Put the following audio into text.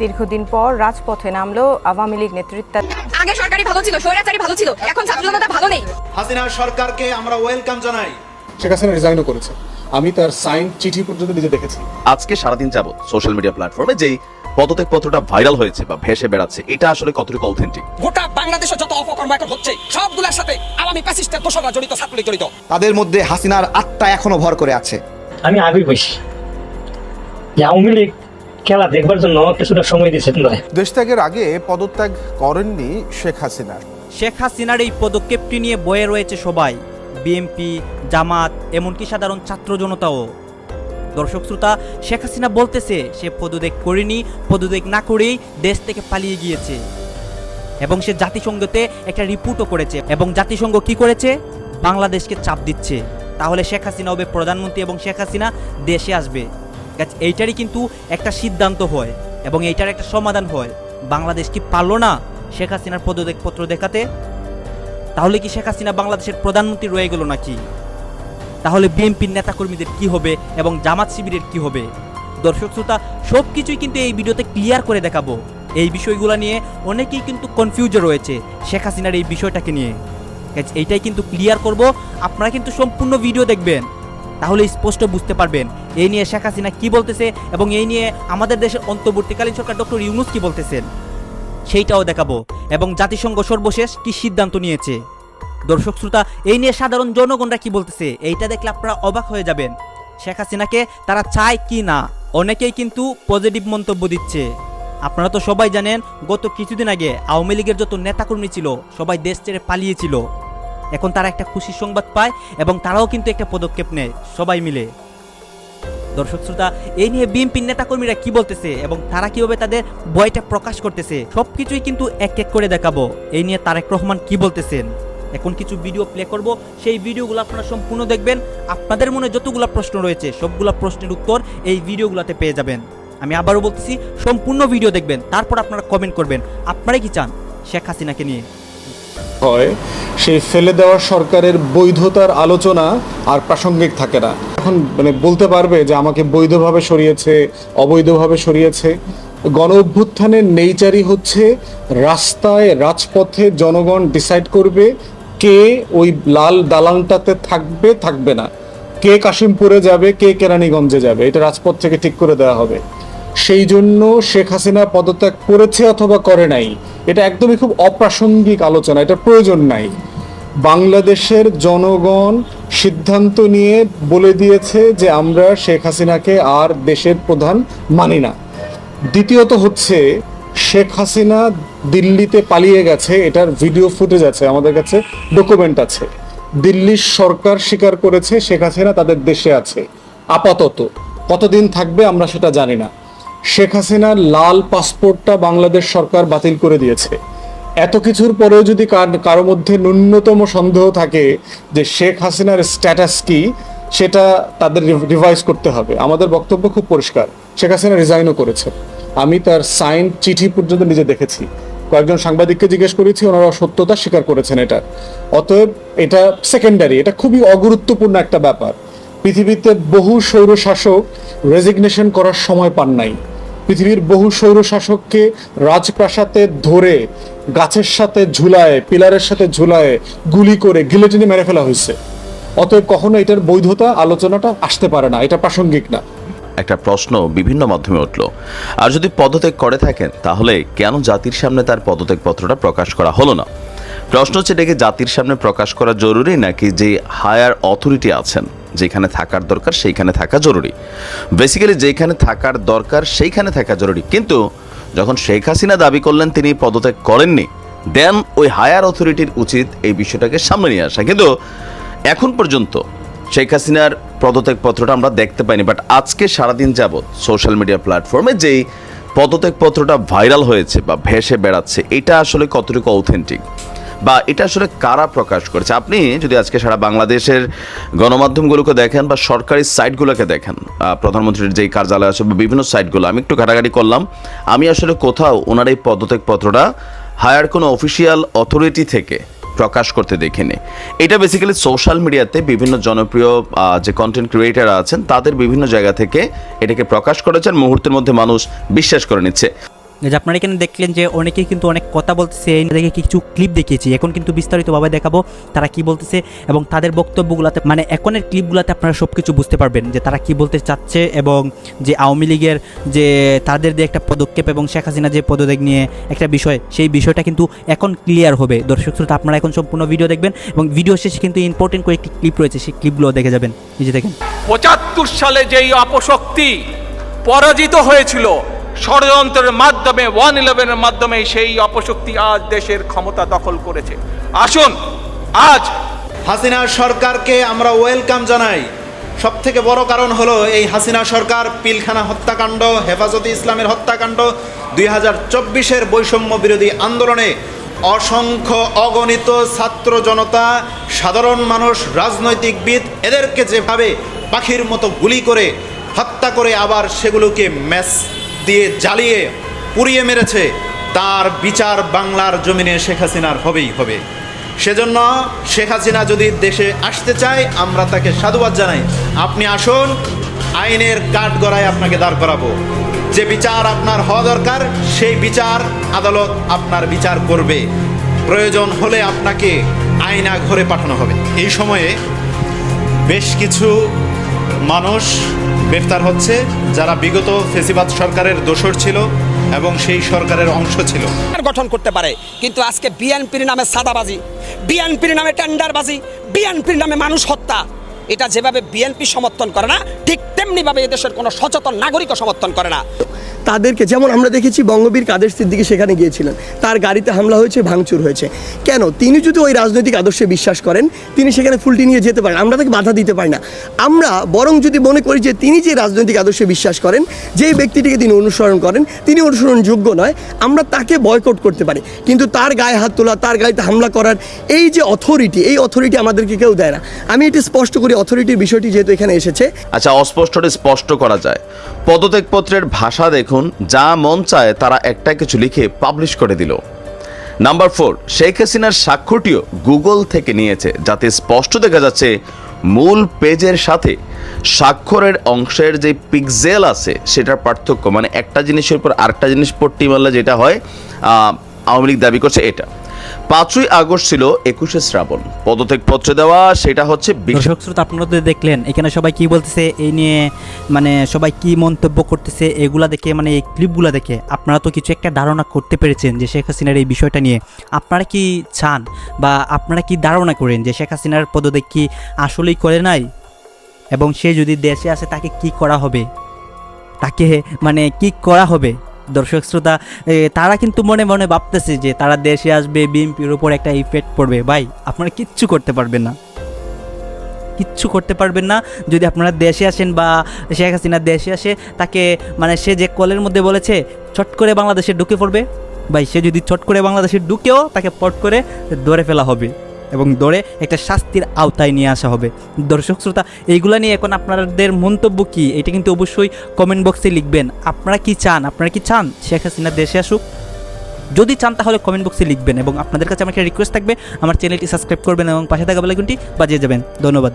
দীর্ঘদিন পর রাজপথে নামলো আওয়ামী লীগ নেতৃত্বে। আগে সরকারি ভালো ছিল স্বৈরাচারী ভালো ছিল এখন ছাত্র জনতা ভালো নেই। হাসিনা সরকারকে আমরা ওয়েলকাম জানাই। শেখ হাসিনা রিজাইনও করেছে। আমি তার সাইন চিঠি পর্যন্ত নিজে দেখেছি। আজকে সারাদিন যাবত সোশ্যাল মিডিয়া প্ল্যাটফর্মে যেই পদত্যাগ পত্রটা ভাইরাল হয়েছে বা ভেসে বেড়াচ্ছে এটা আসলে কতটুকু অথেন্টিক গোটা বাংলাদেশে যত অপকর্ম এখন হচ্ছে সবগুলোর সাথে আওয়ামী প্যাসিস্টের দোষরা জড়িত ছাত্রলীগ জড়িত। তাদের মধ্যে হাসিনার আত্মা এখনও ভর করে আছে। আমি আগে বসি যে আওয়ামী লীগ খেলা দেখবার জন্য কিছুটা সময় দিয়েছে নয় দেশত্যাগের আগে পদত্যাগ করেননি শেখ হাসিনা। শেখ হাসিনার এই পদক্ষেপটি নিয়ে বয়ে রয়েছে সবাই বিএমপি জামাত এমনকি সাধারণ ছাত্র জনতাও। দর্শক শ্রোতা শেখ হাসিনা বলতেছে সে পদত্যাগ করেনি পদত্যাগ না করেই দেশ থেকে পালিয়ে গিয়েছে। এবং সে জাতিসংঘতে একটা রিপোর্টও করেছে। এবং জাতিসংঘ কি করেছে? বাংলাদেশকে চাপ দিচ্ছে। তাহলে শেখ হাসিনা হবে প্রধানমন্ত্রী এবং শেখ হাসিনা দেশে আসবে। এইটারই কিন্তু একটা সিদ্ধান্ত হয় এবং এইটার একটা সমাধান হয়। বাংলাদেশ কি পারল না শেখ হাসিনার পদত্যাগপত্র দেখাতে? তাহলে কি শেখ হাসিনা বাংলাদেশের প্রধানমন্ত্রী রয়ে গেল নাকি? তাহলে বিএনপির নেতাকর্মীদের কি হবে এবং জামাত শিবিরের কি হবে? দর্শক শ্রোতা সব কিছুই কিন্তু এই ভিডিওতে ক্লিয়ার করে দেখাবো। এই বিষয়গুলো নিয়ে অনেকেই কিন্তু কনফিউজে রয়েছে শেখ হাসিনার এই বিষয়টাকে নিয়ে। এইটাই কিন্তু ক্লিয়ার করব। আপনারা কিন্তু সম্পূর্ণ ভিডিও দেখবেন। তাহলে স্পষ্ট বুঝতে পারবেন এই নিয়ে শেখ হাসিনা কি বলতেছে এবং এই নিয়ে আমাদের দেশের অন্তর্বর্তীকালীন সরকার ডক্টর ইউনুস কি বলতেছেন? সেইটাও দেখাবো। এবং জাতিসংঘ সর্বশেষ কি সিদ্ধান্ত নিয়েছে? দর্শক শ্রোতা, এই নিয়ে সাধারণ জনগণরা কি বলতেছে? এইটা দেখলে আপনারা অবাক হয়ে যাবেন। শেখ হাসিনাকে তারা চায় কি না? অনেকেই কিন্তু পজিটিভ মন্তব্য দিচ্ছে। আপনারা তো সবাই জানেন, গত কিছুদিন আগে আওয়ামী লীগের যত নেতাকর্মী ছিল, সবাই দেশ ছেড়ে পালিয়েছিল এখন তারা একটা খুশির সংবাদ পায় এবং তারাও কিন্তু একটা পদক্ষেপ নেয়, সবাই মিলে। দর্শক শ্রোতা, এই নিয়ে বিএনপির নেতাকর্মীরা কি বলতেছে এবং তারা কীভাবে তাদের বয়টা প্রকাশ করতেছে, সবকিছুই কিন্তু এক এক করে দেখাবো। এই নিয়ে তারেক রহমান কি বলতেছেন? এখন কিছু ভিডিও প্লে করব। সেই ভিডিওগুলো আপনারা সম্পূর্ণ দেখবেন। আপনাদের মনে যতগুলো প্রশ্ন রয়েছে, সবগুলো প্রশ্নের উত্তর এই ভিডিওগুলোতে পেয়ে যাবেন। আমি আবারও বলতেছি, সম্পূর্ণ ভিডিও দেখবেন, তারপর আপনারা কমেন্ট করবেন। আপনারাই কি চান? শেখ হাসিনাকে নিয়ে। হয়, সেই ফেলে দেওয়া সরকারের বৈধতার আলোচনা আর প্রাসঙ্গিক থাকে না। এখন মানে বলতে পারবে যে আমাকে বৈধভাবে সরিয়েছে, অবৈধভাবে সরিয়েছে। গণ অভ্যুত্থানের নেইচারই হচ্ছে রাস্তায়, রাজপথে জনগণ ডিসাইড করবে কে ওই লাল দালানটাতে থাকবে থাকবে না। কে কাশিমপুরে যাবে, কে কেরানীগঞ্জে যাবে। এটা রাজপথ থেকে ঠিক করে দেওয়া হবে। সেই জন্য শেখ হাসিনা পদত্যাগ করেছে অথবা করে নাই। এটা একদমই খুব অপ্রাসঙ্গিক আলোচনা এটা প্রয়োজন নাই। বাংলাদেশের জনগণ সিদ্ধান্ত নিয়ে বলে দিয়েছে যে আমরা শেখ হাসিনাকে আর দেশের প্রধান মানি না। দ্বিতীয়ত হচ্ছে, শেখ হাসিনা দিল্লিতে পালিয়ে গেছে, এটার ভিডিও ফুটেজ আছে, আমাদের কাছে ডকুমেন্ট আছে। দিল্লির সরকার স্বীকার করেছে শেখ হাসিনা তাদের দেশে আছে। আপাতত, কতদিন থাকবে আমরা সেটা জানি না। শেখ হাসিনার লাল পাসপোর্টটা বাংলাদেশ সরকার বাতিল করে দিয়েছে। এত কিছুর পরেও যদি কার- মধ্যে ন্যূনতম সন্দেহ থাকে যে শেখ হাসিনার স্ট্যাটাস কি, সেটা তাদের রিভাইজ করতে হবে। আমাদের বক্তব্য খুব পরিষ্কার। শেখ হাসিনা রিজাইনও করেছে আমি তার সাইন চিঠি পর্যন্ত নিজে দেখেছি। কয়েকজন সাংবাদিককে জিজ্ঞেস করেছি, ওনারা সত্যতা স্বীকার করেছেন এটা অতএব এটা সেকেন্ডারি এটা খুবই অগুরুত্বপূর্ণ একটা ব্যাপার। পৃথিবীতে বহু সৌর শাসক রেজিগনেশন করার সময় পান নাই। পৃথিবীর বহু সৌর শাসককে রাজপ্রাসাদে ধরে, গাছের সাথে ঝুলায়, পিলারের সাথে ঝুলায়, গুলি করে গিলেটিনে মেরে ফেলা হয়েছে। অতএব কখনো এটার বৈধতা আলোচনাটা আসতে পারে না, এটা প্রাসঙ্গিক না। একটা প্রশ্ন বিভিন্ন মাধ্যমে উঠল। আর যদি পদত্যাগ করে থাকেন, তাহলে কেন জাতির সামনে তার পদত্যাগ পত্রটা প্রকাশ করা হলো না? প্রশ্ন হচ্ছে এটাকে জাতির সামনে প্রকাশ করা জরুরি নাকি যে হায়ার অথরিটি আছেন? যেখানে থাকার দরকার, সেইখানে থাকা জরুরি। বেসিক্যালি যেখানে থাকার দরকার, সেইখানে থাকা জরুরি। কিন্তু যখন শেখ হাসিনা দাবি করলেন, তিনি পদত্যাগ করেননি দেন ওই হায়ার অথরিটির উচিত এই বিষয়টাকে সামনে নিয়ে আসা। কিন্তু এখন পর্যন্ত শেখ হাসিনার পদত্যাগ পত্রটা আমরা দেখতে পাইনি বাট আজকে সারাদিন যাবৎ সোশ্যাল মিডিয়া প্ল্যাটফর্মে যেই পদত্যাগ পত্রটা ভাইরাল হয়েছে বা ভেসে বেড়াচ্ছে, এটা আসলে কতটুকু অথেন্টিক বা এটা আসলে কারা প্রকাশ করেছে? আপনি যদি আজকে সারা বাংলাদেশের গণমাধ্যমগুলোকে দেখেন বা সরকারি সাইটগুলোকে দেখেন প্রধানমন্ত্রীর যেই কার্যালয় আছে বা বিভিন্ন সাইটগুলো, আমি একটু ঘাটাঘাটি করলাম। আমি আসলে কোথাও ওনার এই পদত্যাগ পত্রটা হায়ার কোনো অফিসিয়াল অথরিটি থেকে প্রকাশ করতে দেখিনি। এটা বেসিক্যালি সোশ্যাল মিডিয়াতে বিভিন্ন জনপ্রিয় যে কন্টেন্ট ক্রিয়েটার আছেন, তাদের বিভিন্ন জায়গা থেকে এটাকে প্রকাশ করেছেন মুহূর্তের মধ্যে মানুষ বিশ্বাস করে নিচ্ছে। যে আপনারা এখানে দেখলেন যে অনেকেই কিন্তু অনেক কথা বলতেছে দেখে কিছু ক্লিপ দেখিয়েছি। এখন কিন্তু বিস্তারিতভাবে দেখাবো তারা কি বলতেছে এবং তাদের বক্তব্যগুলোতে মানে এখনের ক্লিপগুলোতে আপনারা সব কিছু বুঝতে পারবেন যে তারা কি বলতে চাচ্ছে এবং যে আওয়ামী লীগের যে তাদের যে একটা পদক্ষেপ এবং শেখ হাসিনা যে পদত্যাগ নিয়ে একটা বিষয়, সেই বিষয়টা কিন্তু এখন ক্লিয়ার হবে। দর্শক শ্রোতা, আপনারা এখন সম্পূর্ণ ভিডিও দেখবেন এবং ভিডিও শেষে কিন্তু ইম্পর্টেন্ট কয়েকটি ক্লিপ রয়েছে, সেই ক্লিপগুলো দেখে যাবেন। যে দেখেন। পঁচাত্তর সালে যেই অপশক্তি পরাজিত হয়েছিল ষড়যন্ত্রের মাধ্যমে ওয়ান ইলেভেনের মাধ্যমে সেই অপশক্তি আজ দেশের ক্ষমতা দখল করেছে। আসুন, আজ হাসিনা সরকারকে আমরা ওয়েলকাম জানাই। সব থেকে বড় কারণ হলো এই হাসিনা সরকার পিলখানা হত্যাকাণ্ড, হেফাজতে ইসলামের হত্যাকাণ্ড, দুই হাজার চব্বিশের বৈষম্য বিরোধী আন্দোলনে অসংখ্য অগণিত ছাত্র জনতা, সাধারণ মানুষ, রাজনৈতিকবিদ, এদেরকে যেভাবে পাখির মতো গুলি করে হত্যা করে আবার সেগুলোকে ম্যাচ দিয়ে জ্বালিয়ে পুড়িয়ে মেরেছে, তার বিচার বাংলার জমিনে শেখ হাসিনার হবেই হবে। সেজন্য শেখ হাসিনা যদি দেশে আসতে চায়, আমরা তাকে সাধুবাদ জানাই। আপনি আসুন, আইনের কাঠগড়ায় আপনাকে দাঁড় করাবো। যে বিচার আপনার হওয়া দরকার, সেই বিচার আদালত আপনার বিচার করবে। প্রয়োজন হলে আপনাকে আইনা ঘরে পাঠানো হবে। এই সময়ে বেশ কিছু মানুষ গ্রেফতার হচ্ছে, যারা বিগত ফেসিবাদ সরকারের দোসর ছিল এবং সেই সরকারের অংশ ছিল। গঠন করতে পারে, কিন্তু আজকে বিএনপির নামে সাদাবাজি, বিএনপির নামে টেন্ডারবাজি, বিএনপির নামে মানুষ হত্যা। এটা যেভাবে বিএনপি সমর্থন করে না, ঠিক তেমনিভাবে এদেশের কোনো সচেতন নাগরিকও সমর্থন করে না। তাদেরকে যেমন আমরা দেখেছি বঙ্গবীর কাদের সিদ্দিকি সেখানে গিয়েছিলেন, তার গাড়িতে হামলা হয়েছে, ভাঙচুর হয়েছে। কেন? তিনি যদি ওই রাজনৈতিক আদর্শে বিশ্বাস করেন, তিনি সেখানে ফুলটি নিয়ে যেতে পারেন, আমরা তাকে বাধা দিতে পারি না। আমরা বরং যদি মনে করি যে তিনি যে রাজনৈতিক আদর্শে বিশ্বাস করেন, যেই ব্যক্তিটিকে তিনি অনুসরণ করেন, তিনি অনুসরণযোগ্য নয়, আমরা তাকে বয়কট করতে পারি। কিন্তু তার গায়ে হাত তোলা, তার গাড়িতে হামলা করার এই যে অথরিটি এই অথরিটি আমাদেরকে কেউ দেয় না। আমি এটি স্পষ্ট করি অথরিটির বিষয়টি যেহেতু এখানে এসেছে। আচ্ছা অস্পষ্টটা স্পষ্ট করা যায়। পদত্যাগপত্রের ভাষা দেখুন, যা মন চায় তারা একটা কিছু লিখে পাবলিশ করে দিল। নাম্বার ফোর শেখ হাসিনার স্বাক্ষরটিও গুগল থেকে নিয়েছে, যাতে স্পষ্ট দেখা যাচ্ছে মূল পেজের সাথে স্বাক্ষরের অংশের যে পিক্সেল আছে, সেটার পার্থক্য। মানে একটা জিনিসের উপর আরেকটা জিনিস পট্টি মারলে যেটা হয় আওয়ামী লীগ দাবি করছে এটা। পাঁচই আগস্ট ছিল একুশে শ্রাবণ। পদত্যাগপত্র দেওয়া সেটা হচ্ছে দর্শক আপনারা তো দেখলেন, এখানে সবাই কি বলতেছে, এই নিয়ে মানে সবাই কি মন্তব্য করতেছে, এগুলা দেখে মানে এই ক্লিপগুলো দেখে, আপনারা তো কিছু একটা ধারণা করতে পেরেছেন যে শেখ হাসিনার এই বিষয়টা নিয়ে। আপনারা কি চান বা আপনারা কি ধারণা করেন যে শেখ হাসিনার পদত্যাগ কি আসলেই করে নাই? এবং সে যদি দেশে আসে, তাকে কি করা হবে? তাকে মানে কি করা হবে? দর্শক শ্রোতা তারা কিন্তু মনে মনে ভাবতেছে যে তারা দেশে আসবে, বিএনপির উপর একটা ইফেক্ট পড়বে। ভাই, আপনারা কিচ্ছু করতে পারবেন না। কিচ্ছু করতে পারবেন না। যদি আপনারা দেশে আসেন বা শেখ হাসিনা দেশে আসে, তাকে মানে সে যে কলের মধ্যে বলেছে, ছট করে বাংলাদেশে ঢুকে পড়বে। ভাই, সে যদি ছট করে বাংলাদেশে ঢুকেও তাকে পট করে ধরে ফেলা হবে। এবং দৌড়ে একটা শাস্তির আওতায় নিয়ে আসা হবে। দর্শক শ্রোতা, এইগুলা নিয়ে এখন আপনাদের মন্তব্য কি? এটা কিন্তু অবশ্যই কমেন্ট বক্সে লিখবেন। আপনারা কি চান? আপনারা কি চান? শেখ হাসিনা দেশে আসুক। যদি চান তাহলে কমেন্ট বক্সে লিখবেন এবং আপনাদের কাছে আমার একটা রিকোয়েস্ট থাকবে, আমার চ্যানেলটি সাবস্ক্রাইব করবেন এবং পাশে থাকা বেলাইকনটি বাজিয়ে যাবেন। ধন্যবাদ।